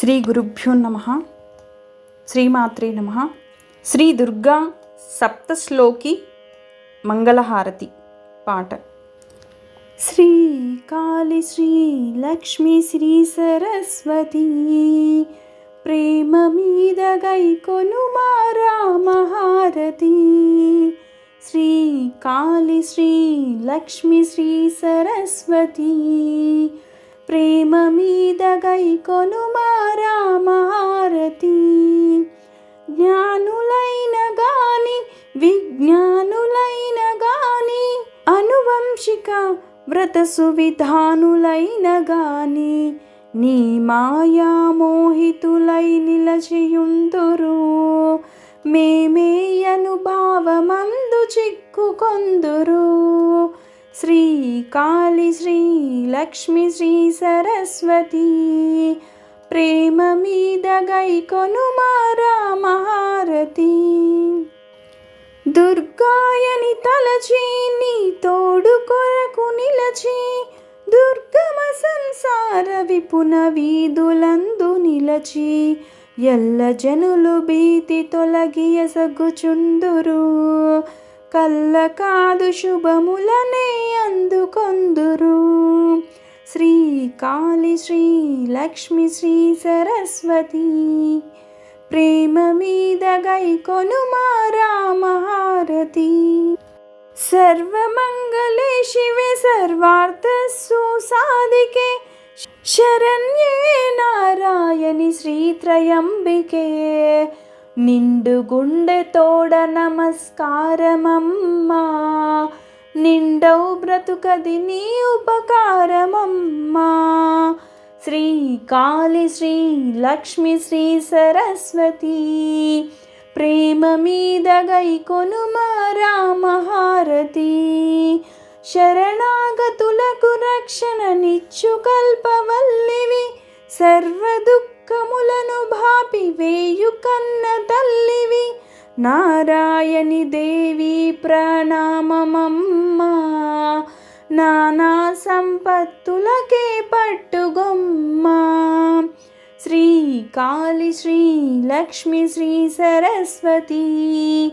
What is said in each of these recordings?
శ్రీ గురుభ్యో నమ. శ్రీమాత్రే నమ. శ్రీ దుర్గా సప్తశ్లోకి మంగళహారతి పాట. శ్రీ కాళి శ్రీ లక్ష్మి శ్రీ సరస్వతి. ప్రేమ మీద గైకొను కొనుమా రామహారతి. శ్రీ కాళి శ్రీ లక్ష్మి శ్రీ సరస్వతి. ప్రేమ మీద గై మారామహారతి జ్ఞానులైన గాని విజ్ఞానులైన గాని అనువంశిక వ్రత సువిధానులైన గాని నీ మాయా మోహితులై నిలచియుందురు. మేమే అనుభావమందు చిక్కుకొందురు. శ్రీ కాళి శ్రీ లక్ష్మి శ్రీ సరస్వతి. ప్రేమ మీద గై కొనుమా మహారతి దుర్గాయని తలచి నీ తోడు కొరకు నిలచి దుర్గమ సంసార విపున వీధులందు నిలచి ఎల్ల జనులు భీతి తొలగి ఎసగుచుందురు. కల్ల కాదు శుభములనే అందుకొందురు. శ్రీ కాళి శ్రీ లక్ష్మి శ్రీ సరస్వతి ప్రేమ మీద గై కొనుమా రామహారతి సర్వమంగళే శివే సర్వార్థ సుసాధికే శరణ్యే నారాయణి శ్రీత్రయంబికే నిండు గుండె తోడ నమస్కారమమ్మా. నిండవు బ్రతుకది నీ ఉపకారమమ్మా. శ్రీ కాళి శ్రీ లక్ష్మి శ్రీ సరస్వతి. ప్రేమ మీద గై కొనుమా రామహారతి. శరణాగతులకు రక్షణ నిచ్చు కల్పవల్లివి. సర్వ నరకములను భాపి వేయు కన్న తల్లివి. నారాయణి దేవి ప్రణామమమ్మా. నానా సంపత్తులకే పట్టుగొమ్మ. శ్రీ కాళి శ్రీ లక్ష్మి శ్రీ సరస్వతి.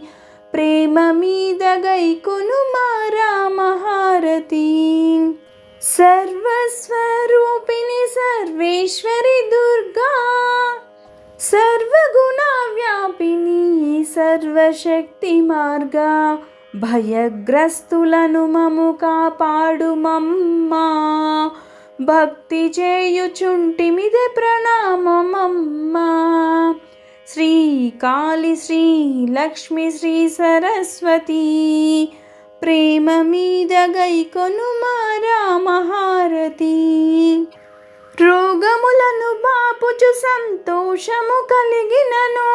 ప్రేమ మీద గై మారా మహారతి. సర్వస్వరూపిణి సర్వేశ్వరి వ్యాపిని సర్వశక్తి మార్గా భయగ్రస్తులను మము కాపాడుమమ్మా. భక్తి చేయుచుంటిమిదే ప్రణామమమ్మా. శ్రీ కాళి శ్రీ లక్ష్మి శ్రీ సరస్వతి ప్రేమ మీద గైకొను మారా మహారతి రోగములను బాపుచు సంతోషము కలిగినను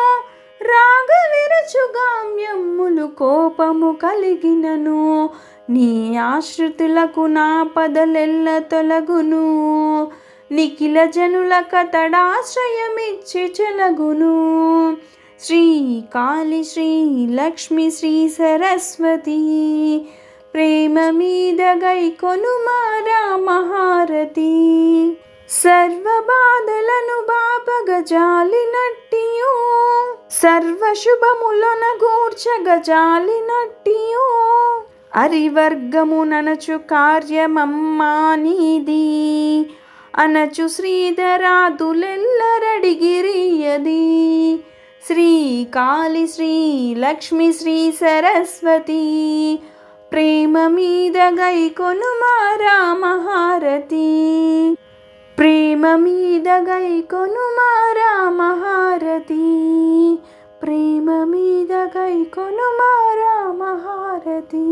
రాగవిరచుగామ్యములు కోపము కలిగినను. నీ ఆశ్రుతులకు నా పదలెల్ల తొలగును. నిఖిల జనుల కతడాశ్రయమిచ్చి చెలగును. శ్రీ కాళి శ్రీ లక్ష్మి శ్రీ సరస్వతి ప్రేమ మీద గై కొనుమారా మహారతి సర్వ బాధలను సర్వశుభములన గూర్చ శుభములన అరివర్గము అరివర్గముననచు కార్యమమ్మా నీది. అనచు శ్రీధరాదులెల్లరడిగిరియది. శ్రీ కాళి శ్రీ లక్ష్మి శ్రీ సరస్వతి. ప్రేమ మీద గై కొనుమా మహారతి. ప్రేమ మీద గై కొనుమా మహారతి ప్రేమ మీద గై కొనుమా రామహారతి